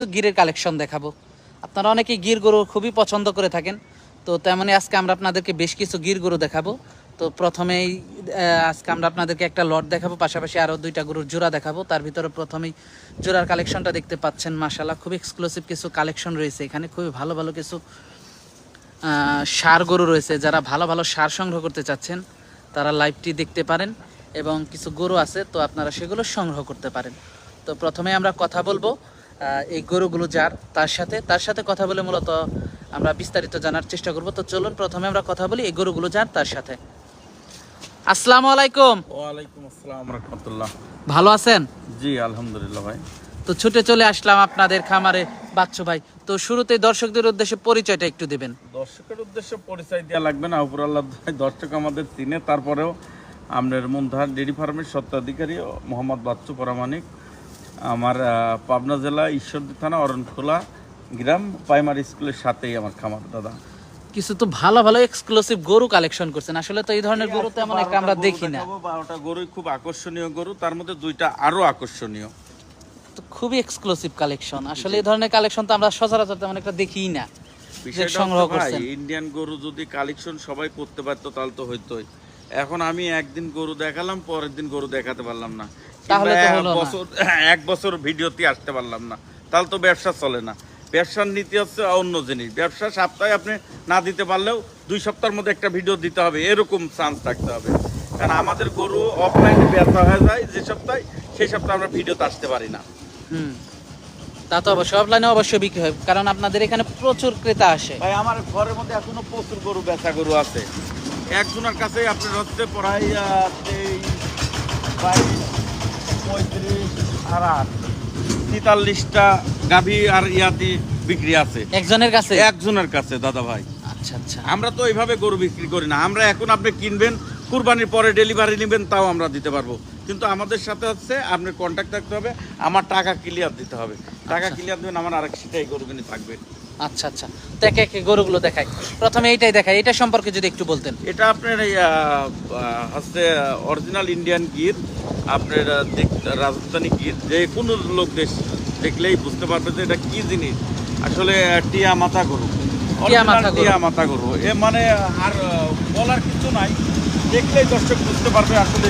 গিরের collection দেখাবো। আপনারা অনেকেই গির গরু খুবই পছন্দ করে থাকেন। তো তেমনই আজকে আমরা আপনাদেরকে বেশ কিছু গির গরু দেখাবো। তো প্রথমেই আজকে আমরা আপনাদেরকে একটা লট দেখাবো, পাশাপাশি আরও দুইটা গরুর জোড়া দেখাবো। তার ভিতরে প্রথমেই জোড়ার কালেকশনটা দেখতে পাচ্ছেন মাশাল্লাহ খুব এক্সক্লুসিভ কিছু কালেকশন রয়েছে এখানে। খুবই ভালো ভালো কিছু সার গরু রয়েছে। যারা ভালো ভালো সার সংগ্রহ করতে চাচ্ছেন, তারা লাইভটি দেখতে পারেন এবং কিছু গরু আছে, তো আপনারা সেগুলো সংগ্রহ করতে পারেন। তো প্রথমে আমরা কথা বলব এই গরুগুলো যার তার সাথে তার সাথে কথা বলে মূলত আমরা বিস্তারিত জানার চেষ্টা করব। তো চলুন প্রথমে আমরা কথা বলি এই গরুগুলো যার তার সাথে। আসসালামু আলাইকুম। ওয়ালাইকুম আসসালাম রহমতুল্লাহ। ভালো আছেন? জি আলহামদুলিল্লাহ ভাই। তো ছুটে চলে আসলাম আপনাদের খামারে। বাচ্চু ভাই তো শুরুতে দর্শকদের উদ্দেশ্যে পরিচয়টা একটু দেবেন। দর্শকের উদ্দেশ্যে পরিচয় দেওয়া লাগবে না উপর আল্লাহ দর্শক আমাদের চিনে। তারপরেও আপনার মুন্ধার ডেরি ফার্মের স্বত্বাধিকারী মোহাম্মদ বাচ্চু পরামানিক আমার পাবনা জেলা ঈশ্বরদী থানা অরণখোলা গ্রাম প্রাইমারি স্কুলের সাথেই আমার খামার দাদা। কিছু তো ভালো ভালো এক্সক্লুসিভ গরু কালেকশন করছেন। আসলে তো এই ধরনের গরু তেমন একটা আমরা দেখি না। বারোটা গরুই খুব আকর্ষণীয় গরু তার মধ্যে দুইটা আরও আকর্ষণীয়। তো খুবই এক্সক্লুসিভ কালেকশন আসলে এই ধরনের কালেকশন তো আমরা সচরাচর তেমন একটা দেখিই না। সংগ্রহ করছেন। ইন্ডিয়ান গরু যদি কালেকশন সবাই করতে পারতো তাহলে তো হইতোই। এখন আমি একদিন গরু দেখালাম পরের দিন গরু দেখাতে পারলাম না। তাহলে এক বছর এক বছর ভিডিওতে আসতে পারলাম না। তাহলে তো ব্যবসা চলে না। ব্যবসার নীতি হচ্ছে অন্য জিনিস। ব্যবসা সপ্তাহে আপনি না দিতে পারলেও দুই সপ্তাহের মধ্যে একটা ভিডিও দিতে হবে। এরকম চান্স থাকতে হবে। কারণ আমাদের গরু অফলাইনে ব্যথা হয়ে যায় যে সপ্তাহে সেই সপ্তাহে আমরা ভিডিওতে আসতে পারি না। হুম। তা তো অবশ্যই অফলাইনে অবশ্যই বিক্রি হয়। কারণ আপনাদের এখানে প্রচুর ক্রেতা আসে। ভাই আমার ঘরের মধ্যে এখনও প্রচুর গরু বেচা গরু আছে। একজনের কাছে আপনার হচ্ছে প্রায় তেইশ বাইশ পঁয়ত্রিশ আর আট তেতাল্লিশটা গাভী আর ইয়াতি বিক্রি আছে। একজনের কাছে? একজনের কাছে দাদা ভাই। আচ্ছা আচ্ছা। আমরা তো এইভাবে গরু বিক্রি করি না। আমরা এখন আপনি কিনবেন কুরবানির পরে ডেলিভারি নেবেন তাও আমরা দিতে পারব। কিন্তু আমাদের সাথে হচ্ছে আপনার কন্ট্যাক্ট থাকতে হবে। আমার টাকা ক্লিয়ার দিতে হবে। টাকা আচ্ছা। ক্লিয়ার দেবেন আমার আরেক সেটাই গরু কিনে থাকবে। আচ্ছা আচ্ছা। তো একে একে গরুগুলো দেখাই। প্রথমে এইটাই দেখাই। এটা সম্পর্কে যদি একটু বলতেন। এটা আপনার হচ্ছে অরিজিনাল ইন্ডিয়ান গির আপনার রাজস্থানী গির। যে কোনো লোক দেশ দেখলেই বুঝতে পারবে যে এটা কি জিনিস। আসলে টিয়া মাথা গরু। টিয়া মাথা গরু। টিয়া মাথা গরু। এ মানে আর বলার কিছু নাই। দেখলেই দর্শক বুঝতে পারবে আসলে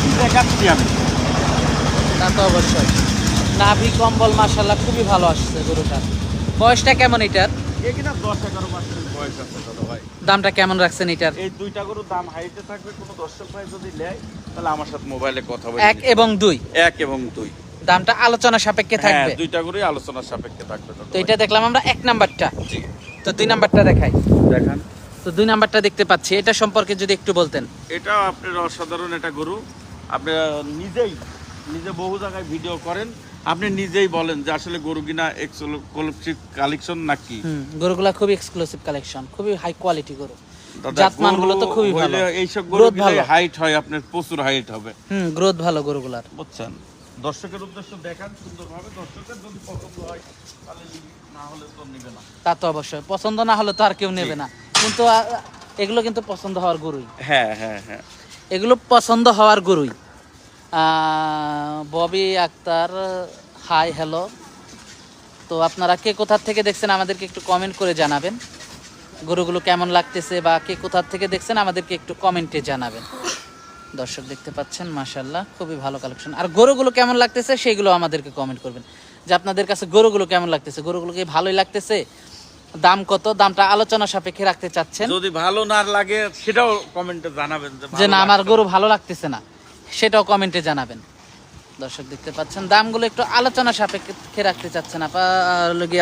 কি দেখাচ্ছি আমি তা তো অবশ্যই। নাভি কম্বল মাসাল্লাহ খুবই ভালো আসছে গরুটার বয়সটা কেমন এটার? দামটা কেমন রাখছেন এটার? এই দুইটা গরুর দাম হাইতে থাকবে কোনো দর্শক ভাই যদি নেয় তাহলে আমার সাথে মোবাইলে কথা বলে এক এবং দুই? এক এবং দুই। দামটা আলোচনা সাপেক্ষে থাকবে। হ্যাঁ, দুইটা করে আলোচনা সাপেক্ষে থাকবে তো এটা দেখলাম আমরা এক নাম্বারটা। তো দুই নাম্বারটা দেখাই। দেখান। তো দুই নাম্বারটা দেখতে পাচ্ছি। এটা সম্পর্কে যদি একটু বলতেন। এটা এটা আপনার অসাধারণ একটা গরু। আপনি নিজেই নিজে বহু জায়গায় ভিডিও করেন। আপনি নিজেই বলেন যে আসলে গরু কিনা এক্সক্লুসিভ কালেকশন নাকি? গরুগুলা খুবই এক্সক্লুসিভ কালেকশন খুবই হাই কোয়ালিটি গরু। জাতমানগুলো তো খুবই ভালো। এইসব গরু হাইট হয় আপনার প্রচুর হাইট হবে। হুম গ্রোথ ভালো গরুগুলার। বুঝছেন? দর্শকের উদ্দেশ্য দেখান সুন্দরভাবে। দর্শকের যদি পছন্দ হয় তাহলে না হলে তো নিবে না। তা তো অবশ্যই। পছন্দ না হলে তো আর কেউ নেবে না। কিন্তু এগুলো কিন্তু পছন্দ হওয়ার গরুই। হ্যাঁ হ্যাঁ হ্যাঁ। এগুলো পছন্দ হওয়ার গরুই। Bobby Akter hi hello. তো আপনারা কে কোথার থেকে দেখছেন আমাদেরকে একটু কমেন্ট করে জানাবেন। গরুগুলো কেমন লাগতেছে বা কে কোথার থেকে দেখছেন আমাদেরকে একটু কমেন্টে জানাবেন। দর্শক দেখতে পাচ্ছেন মাশাল্লাহ খুবই ভালো কালেকশন আর গরুগুলো কেমন লাগতেছে সেগুলো আমাদেরকে কমেন্ট করবেন। যে আপনাদের কাছে গরুগুলো কেমন লাগতেছে গরুগুলোকে ভালোই লাগতেছে? দাম কত? দামটা আলোচনা সাপেক্ষে রাখতে চাচ্ছেন। যদি ভালো না লাগে সেটাও কমেন্টে জানাবেন যে না আমার গরু ভালো লাগতেছে না। সেটাও কমেন্টে জানাবেন। দর্শক দেখতে পাচ্ছেন দামগুলো একটু আলোচনা সাপেক্ষে রাখতে চাচ্ছেন।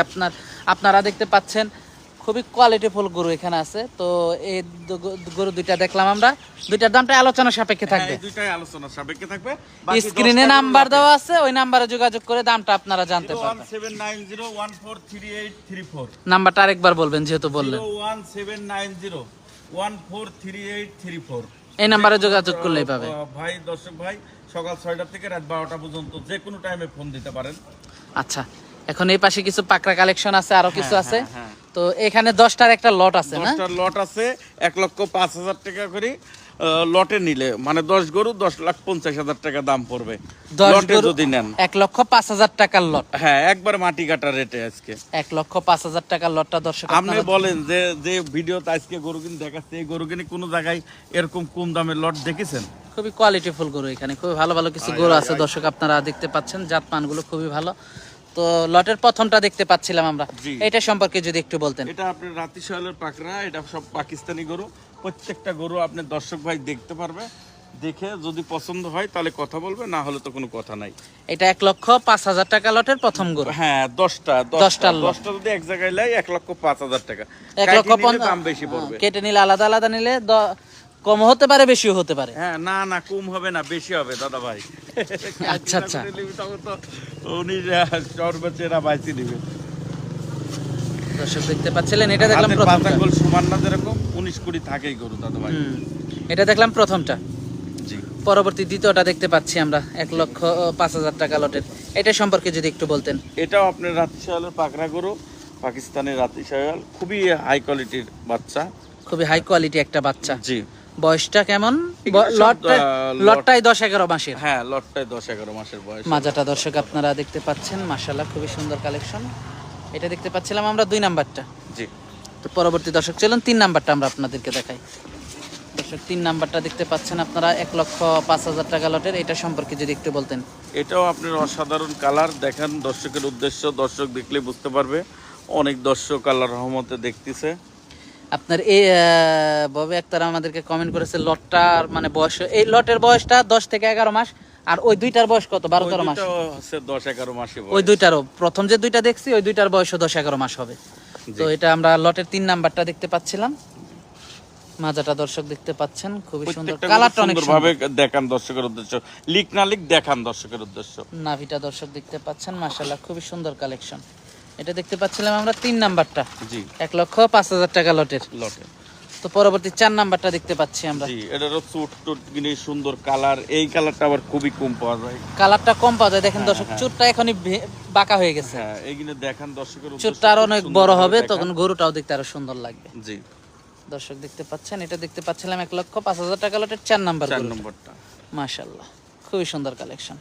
আপনার আপনারা দেখতে পাচ্ছেন খুবই কোয়ালিটিফুল গরু এখানে আছে। তো এই গরু দুইটা দেখলাম আমরা। দুইটার দামটা আলোচনা সাপেক্ষে থাকবে। দুইটাই আলোচনা সাপেক্ষে থাকবে। স্ক্রিনে নাম্বার দেওয়া আছে ওই নাম্বারে যোগাযোগ করে দামটা আপনারা জানতে পারবেন। 01790143834 নাম্বারটা আরেকবার বলবেন যেহেতু বললেন। 01790143834 এই নাম্বারে যোগাযোগ করলেই পাবে। ভাই দর্শক ভাই সকাল ছয়টা থেকে রাত বারোটা পর্যন্ত যে কোনো টাইমে ফোন দিতে পারেন। আচ্ছা এখন এই পাশে কিছু পাকড়া কালেকশন আছে আরও কিছু হ্যাঁ, আছে? হ্যাঁ, তো এখানে দশটার একটা লট আছে না? দশটার লট আছে এক লক্ষ পাঁচ হাজার টাকা করে। লটে নিলে মানে দশ গরু দশ লাখ পঞ্চাশ হাজার টাকা দাম পড়বে। লটে যদি নেন। এক লক্ষ পাঁচ হাজার টাকার লট। হ্যাঁ একবার মাটি কাটা রেটে আজকে। এক লক্ষ পাঁচ হাজার টাকার লটটা দর্শক আপনি বলেন যে যে ভিডিওতে আজকে গরু কিনে দেখাচ্ছে এই গরু কিনে কোনো জায়গায় এরকম কম দামের লট দেখেছেন? খুবই কোয়ালিটিফুল গরু এখানে খুবই ভালো ভালো কিছু গরু আছে দর্শক আপনারা দেখতে পাচ্ছেন জাত মানগুলো খুবই ভালো। তো লটের প্রথমটা দেখতে পাচ্ছিলাম আমরা। এটা সম্পর্কে যদি একটু বলতেন। এটা আপনার রাতি সয়ালের পাকড়া এটা সব পাকিস্তানি গরু। প্রত্যেকটা গরু আপনি দর্শক ভাই দেখতে পারবে। দেখে যদি পছন্দ হয় তাহলে কথা বলবে না হলে তো কোনো কথা নাই। এটা এক লক্ষ পাঁচ হাজার টাকা লটের প্রথম গরু। হ্যাঁ দশটা দশটা। দশটা যদি এক জায়গায় লাই এক লক্ষ পাঁচ হাজার টাকা। এক লক্ষ কাইটে নিলে পঞ্চ- দাম বেশি পড়বে। কেটে নিলে আলাদা আলাদা নিলে কম হতে পারে বেশিও হতে পারে। হ্যাঁ না না কম হবে না বেশি হবে দাদা ভাই। আচ্ছা, আচ্ছা। উনি সর্বোচ্চেরা বাইসি দিবে দর্শক দেখতে পাচ্ছিলেন এটা দেখলাম প্রথমটা। গোল সমান না যেরকম উনিশ কুড়ি থাকেই গরু দাদা ভাই। এটা দেখলাম প্রথমটা। জি। পরবর্তী দ্বিতীয়টা দেখতে পাচ্ছি আমরা এক লক্ষ পাঁচ হাজার টাকা লটের। এটা সম্পর্কে যদি একটু বলতেন। এটাও আপনার রাতি শায়ালের পাকড়া গরু পাকিস্তানের রাতি শায়াল খুবই হাই কোয়ালিটির বাচ্চা। খুবই হাই কোয়ালিটি একটা বাচ্চা। জি। বয়সটা কেমন? লটটাই দশ এগারো মাসের। হ্যাঁ লটটায় দশ এগারো মাসের বয়স। মাজাটা দর্শক আপনারা দেখতে পাচ্ছেন মাশাল্লাহ খুবই সুন্দর কালেকশন। এটা দেখতে পাচ্ছিলাম আমরা দুই নাম্বারটা। জি। তো পরবর্তী দর্শক চলুন তিন নাম্বারটা আমরা আপনাদেরকে দেখাই। দর্শক তিন নাম্বারটা দেখতে পাচ্ছেন আপনারা এক লক্ষ পাঁচ হাজার টাকা লটের। এটা সম্পর্কে যদি একটু বলতেন। এটাও আপনার অসাধারণ কালার। দেখেন দর্শকের উদ্দেশ্য দর্শক দেখলে বুঝতে পারবে। অনেক দর্শক আল্লাহ রহমতে দেখতেছে। আপনার এই ববে আক্তার আমাদেরকে কমেন্ট করেছে লটটার মানে বয়স এই লটের বয়সটা দশ থেকে এগারো মাস আর ওই দুইটার বয়স কত? বারো তেরো মাস। দশ এগারো মাসে ওই দুইটারও। প্রথম যে দুইটা দেখছি ওই দুইটার বয়সও দশ এগারো মাস হবে। তো এটা আমরা লটের তিন নাম্বারটা দেখতে পাচ্ছিলাম। মাজাটা দর্শক দেখতে পাচ্ছেন খুবই সুন্দর। কালারটা অনেক সুন্দর। ভাবে দেখান দর্শকের উদ্দেশ্য। লিক না লিক দেখান দর্শকের উদ্দেশ্য। নাভিটা দর্শক দেখতে পাচ্ছেন মাশাল্লাহ খুবই সুন্দর কালেকশন এটা দেখতে পাচ্ছিলাম আমরা তিন নাম্বারটা। জি। এক লক্ষ পাঁচ হাজার টাকা লটের। লটে। তো পরবর্তী চার নাম্বারটা দেখতে পাচ্ছি আমরা। জি এটারও চুট টুট গিনি সুন্দর কালার। এই কালারটা আবার খুবই কম পাওয়া যায়। কালারটা কম পাওয়া যায়। দেখেন দর্শক চুটটা এখনই বাঁকা হয়ে গেছে। হ্যাঁ এইগুলো দেখান দর্শকের চুটটা আরও অনেক বড় হবে তখন গরুটাও দেখতে আরও সুন্দর লাগবে। জি। দর্শক দেখতে পাচ্ছেন এটা দেখতে পাচ্ছিলাম এক লক্ষ পাঁচ হাজার টাকা লটের চার নাম্বার চার নম্বরটা। মাশাল্লাহ খুবই সুন্দর কালেকশন।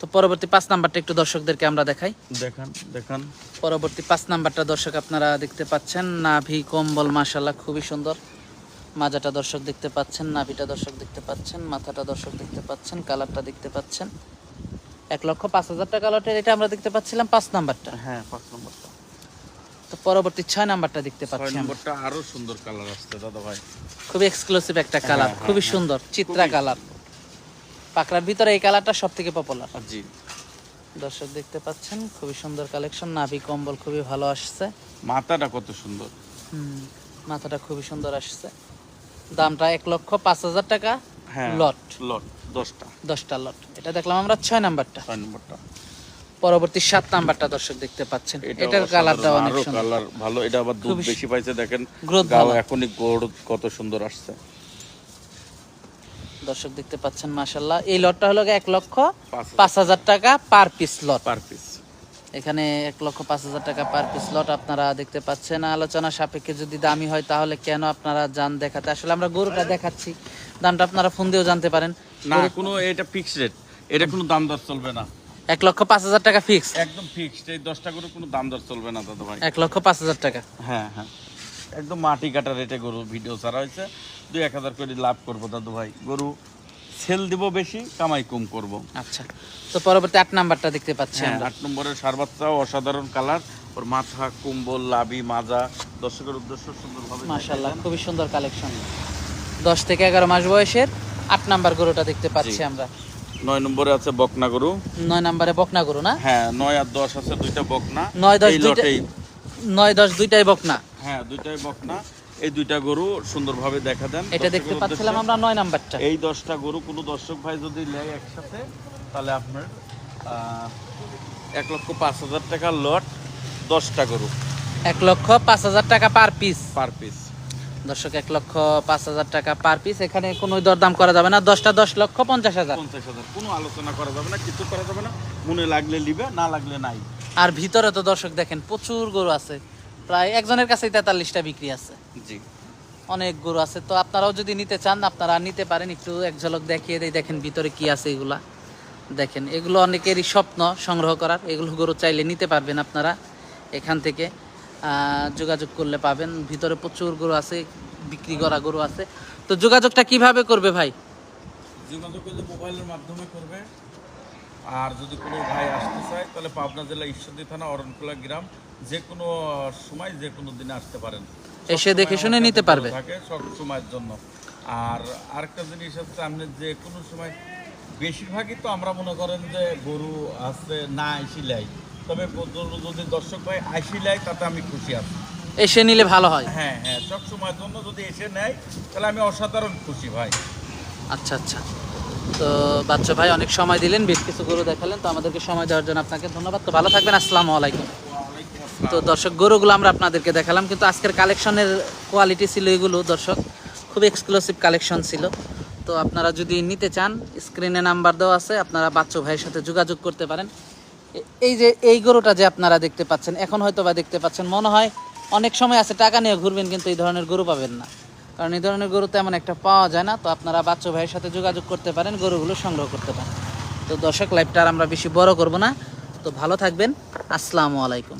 তো পরবর্তী পাঁচ নাম্বারটা একটু দর্শকদেরকে আমরা দেখাই। দেখান দেখান। পরবর্তী পাঁচ নাম্বারটা দর্শক আপনারা দেখতে পাচ্ছেন নাভি কম্বল মাশাল্লাহ খুবই সুন্দর। মাজাটা দর্শক দেখতে পাচ্ছেন নাভিটা দর্শক দেখতে পাচ্ছেন মাথাটা দর্শক দেখতে পাচ্ছেন কালারটা দেখতে পাচ্ছেন। এক লক্ষ পাঁচ হাজার টাকা লটের এটা আমরা দেখতে পাচ্ছিলাম পাঁচ নাম্বারটা। হ্যাঁ পাঁচ নম্বরটা। তো পরবর্তী ছয় নাম্বারটা দেখতে পাচ্ছি নম্বরটা আরও সুন্দর কালার আসছে দাদা ভাই। খুবই এক্সক্লুসিভ একটা কালার হ্যাঁ, খুবই হ্যাঁ। সুন্দর চিত্রা কালার। পাকড়ার ভিতরে এই কালারটা সব থেকে পপুলার জি। দর্শক দেখতে পাচ্ছেন খুবই সুন্দর কালেকশন নাভি কম্বল খুবই ভালো আসছে। মাথাটা কত সুন্দর। হুম, মাথাটা খুবই সুন্দর আসছে। দামটা এক লক্ষ পাঁচ হাজার টাকা হ্যাঁ লট লট দশটা। দশটা লট এটা দেখলাম আমরা ছয় নাম্বারটা। ছয় নম্বরটা। পরবর্তী সাত নাম্বারটা দর্শক দেখতে পাচ্ছেন। এটার কালারটা অনেক সুন্দর। কালার ভালো। এটা আবার দুধ খুবই বেশি পাইছে দেখেন। ভালো। এখনই গোড় কত সুন্দর আসছে। দর্শক দেখতে পাচ্ছেন মাসাল্লাহ এই লটটা হলো এক লক্ষ পাঁচ হাজার। টাকা per piece lot per piece এখানে এক লক্ষ পাঁচ হাজার টাকা পার পিস লট আপনারা দেখতে পাচ্ছেন। আলোচনা সাপেক্ষে যদি দামি হয় তাহলে কেন আপনারা যান দেখাতে? আসলে আমরা গরুটা দেখাচ্ছি। দামটা আপনারা ফোন দিয়েও জানতে পারেন। না কোনো এটা ফিক্সড রেট এটা কোনো দাম দর চলবে না। এক লক্ষ পাঁচ হাজার টাকা ফিক্স একদম ফিক্সড এই দশটা করে কোনো দাম দর চলবে না দাদা ভাই। এক লক্ষ পাঁচ হাজার টাকা। হ্যাঁ হ্যাঁ। একদম মাটি কাটা রেটে গরু ভিডিও ছাড়া হয়েছে। দুই এক হাজার করে লাভ করব দাদু ভাই। গরু সেল দিব বেশি কামাই কম করব। আচ্ছা। তো পরবর্তী আট নাম্বারটা দেখতে পাচ্ছি হ্যাঁ আট নম্বরের সার বাচ্চাও অসাধারণ কালার ওর মাথা কুম্বল লাভি মাজা। দর্শকের উদ্দেশ্য সুন্দরভাবে মাশাল্লাহ খুবই সুন্দর কালেকশন দশ থেকে এগারো মাস বয়সের আট নাম্বার গরুটা দেখতে পাচ্ছি আমরা। নয় নম্বরে আছে বকনা গরু। নয় নাম্বারে বকনা গরু না? হ্যাঁ নয় আর দশ আছে দুইটা বকনা। নয় দশ নয় দশ দুইটাই বকনা। হ্যাঁ দুইটাই বকনা। এই দুইটা গরু সুন্দরভাবে দেখা দেন। এটা দেখতে পাচ্ছিলাম আমরা নয় নাম্বারটা। এই দশটা গরু কোনো দর্শক ভাই যদি নেয় একসাথে তাহলে আপনার এক লক্ষ পাঁচ হাজার টাকা লট দশটা গরু। এক লক্ষ পাঁচ হাজার টাকা পার পিস। Per piece. দর্শক এক লক্ষ পাঁচ হাজার টাকা পার পিস। এখানে কোনো দরদাম করা যাবে না। দশটা দশ লক্ষ পঞ্চাশ হাজার। পঞ্চাশ হাজার। কোনো আলোচনা করা যাবে না কিছু করা যাবে না। মনে লাগলে নিবে না লাগলে নাই। আর ভিতরে তো দর্শক দেখেন প্রচুর গরু আছে। প্রায় একজনের কাছেই তেতাল্লিশটা বিক্রি আছে। জি। অনেক গরু আছে। তো আপনারাও যদি নিতে চান আপনারা নিতে পারেন। একটু এক ঝলক দেখিয়ে দেয় দেখেন ভিতরে কি আছে এগুলা। দেখেন এগুলো অনেকেরই স্বপ্ন সংগ্রহ করার। এগুলো গরু চাইলে নিতে পারবেন আপনারা এখান থেকে। যোগাযোগ করলে পাবেন। ভিতরে প্রচুর গরু আছে বিক্রি করা গরু আছে। তো যোগাযোগটা কীভাবে করবে ভাই? যোগাযোগ করলে মোবাইলের মাধ্যমে করবে। আর যদি কোনো ভাই আসতে চায় তাহলে পাবনা জেলা ঈশ্বরদী থানা অরণখোলা গ্রাম যে কোনো সময় যে কোনো দিনে আসতে পারেন। এসে দেখে শুনে নিতে পারবে। থাকে সব সময়ের জন্য। আর আরেকটা জিনিস হচ্ছে আপনি যে কোনো সময় বেশিরভাগই তো আমরা মনে করেন যে গরু আছে না আইসিলাই তবে যদি দর্শক ভাই আইসিলাই তাতে আমি খুশি আছি। এসে নিলে ভালো হয়। হ্যাঁ হ্যাঁ সব সময়ের জন্য যদি এসে নেয় তাহলে আমি অসাধারণ খুশি ভাই। আচ্ছা আচ্ছা। তো বাচ্চা ভাই, অনেক সময় দিলেন, বেশ কিছু গরু দেখালেন, তো আমাদেরকে সময় দেওয়ার জন্য আপনাকে ধন্যবাদ। তো ভালো থাকবেন, আসসালামু আলাইকুম। তো দর্শক, গরুগুলো আমরা আপনাদেরকে দেখালাম, কিন্তু আজকের কালেকশনের কোয়ালিটি ছিল এগুলো, দর্শক। খুব এক্সক্লুসিভ কালেকশন ছিল। তো আপনারা যদি নিতে চান স্ক্রিনে নাম্বার দেওয়া আছে, আপনারা বাচ্চু ভাইয়ের সাথে যোগাযোগ করতে পারেন। এই যে, এই গরুটা যে আপনারা দেখতে পাচ্ছেন, এখন হয়তো বা দেখতে পাচ্ছেন, মনে হয় অনেক সময় আছে, টাকা নিয়ে ঘুরবেন, কিন্তু এই ধরনের গরু পাবেন না। কারণ এই ধরনের গরু তেমন একটা পাওয়া যায় না। তো আপনারা বাচ্চা ভাইয়ের সাথে যোগাযোগ করতে পারেন, গরুগুলো সংগ্রহ করতে পারেন। তো দর্শক লাইভটা আর আমরা বেশি বড় করব না। তো ভালো থাকবেন। আসসালামু আলাইকুম।